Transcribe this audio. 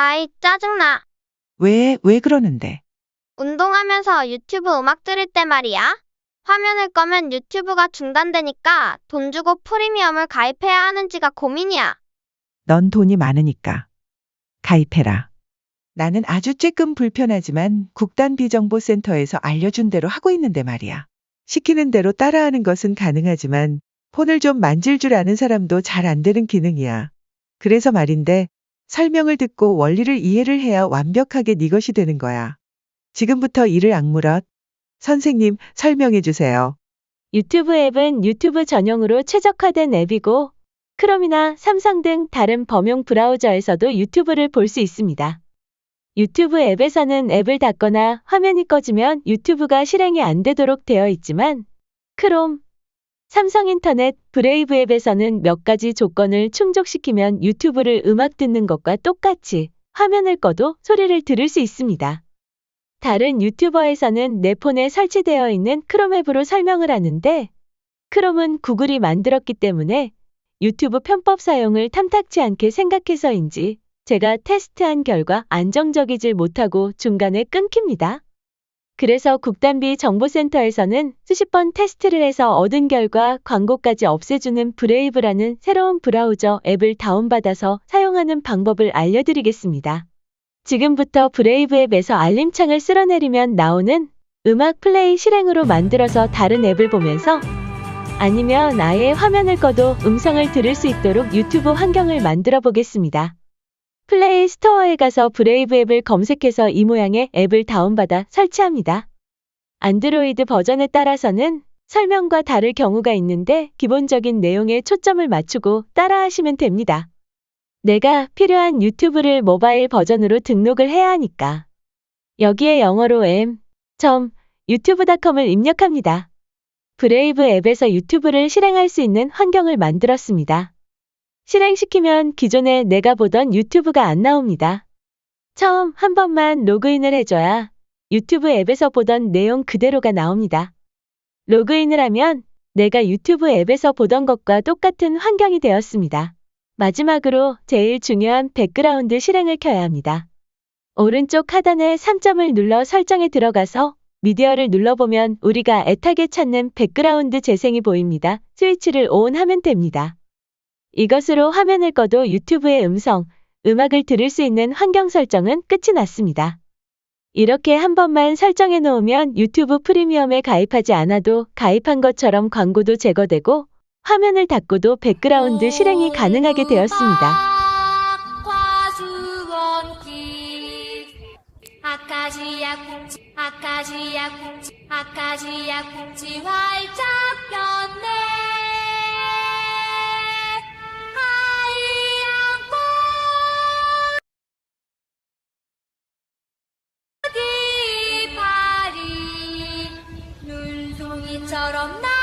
아이, 짜증나. 왜, 왜 그러는데? 운동하면서 유튜브 음악 들을 때 말이야. 화면을 꺼면 유튜브가 중단되니까 돈 주고 프리미엄을 가입해야 하는지가 고민이야. 넌 돈이 많으니까. 가입해라. 나는 아주 쬐끔 불편하지만 국단 비정보센터에서 알려준 대로 하고 있는데 말이야. 시키는 대로 따라하는 것은 가능하지만 폰을 좀 만질 줄 아는 사람도 잘 안 되는 기능이야. 그래서 말인데 설명을 듣고 원리를 이해를 해야 완벽하게 네 것이 되는 거야. 지금부터 이를 악물어. 선생님, 설명해 주세요. 유튜브 앱은 유튜브 전용으로 최적화된 앱이고, 크롬이나 삼성 등 다른 범용 브라우저에서도 유튜브를 볼 수 있습니다. 유튜브 앱에서는 앱을 닫거나 화면이 꺼지면 유튜브가 실행이 안 되도록 되어 있지만, 크롬, 삼성 인터넷, 브레이브 앱에서는 몇 가지 조건을 충족시키면 유튜브를 음악 듣는 것과 똑같이 화면을 꺼도 소리를 들을 수 있습니다. 다른 유튜버에서는 내 폰에 설치되어 있는 크롬 앱으로 설명을 하는데, 크롬은 구글이 만들었기 때문에 유튜브 편법 사용을 탐탁치 않게 생각해서인지 제가 테스트한 결과 안정적이질 못하고 중간에 끊깁니다. 그래서 국단비 정보센터에서는 수십 번 테스트를 해서 얻은 결과 광고까지 없애주는 브레이브라는 새로운 브라우저 앱을 다운받아서 사용하는 방법을 알려드리겠습니다. 지금부터 브레이브 앱에서 알림창을 쓸어내리면 나오는 음악 플레이 실행으로 만들어서 다른 앱을 보면서 아니면 아예 화면을 꺼도 음성을 들을 수 있도록 유튜브 환경을 만들어 보겠습니다. 플레이 스토어에 가서 브레이브 앱을 검색해서 이 모양의 앱을 다운받아 설치합니다. 안드로이드 버전에 따라서는 설명과 다를 경우가 있는데 기본적인 내용에 초점을 맞추고 따라하시면 됩니다. 내가 필요한 유튜브를 모바일 버전으로 등록을 해야 하니까. 여기에 영어로 m. 유튜브.com을 입력합니다. 브레이브 앱에서 유튜브를 실행할 수 있는 환경을 만들었습니다. 실행시키면 기존에 내가 보던 유튜브가 안 나옵니다. 처음 한 번만 로그인을 해줘야 유튜브 앱에서 보던 내용 그대로가 나옵니다. 로그인을 하면 내가 유튜브 앱에서 보던 것과 똑같은 환경이 되었습니다. 마지막으로 제일 중요한 백그라운드 실행을 켜야 합니다. 오른쪽 하단에 3점을 눌러 설정에 들어가서 미디어를 눌러보면 우리가 애타게 찾는 백그라운드 재생이 보입니다. 스위치를 ON하면 됩니다. 이것으로 화면을 꺼도 유튜브의 음성, 음악을 들을 수 있는 환경 설정은 끝이 났습니다. 이렇게 한 번만 설정해 놓으면 유튜브 프리미엄에 가입하지 않아도 가입한 것처럼 광고도 제거되고 화면을 닫고도 백그라운드 실행이 가능하게 되었습니다. 아카시아 꽁치 아카시아 꽁치 아카시아 꽁치 활짝 폈네 눈송이처럼 나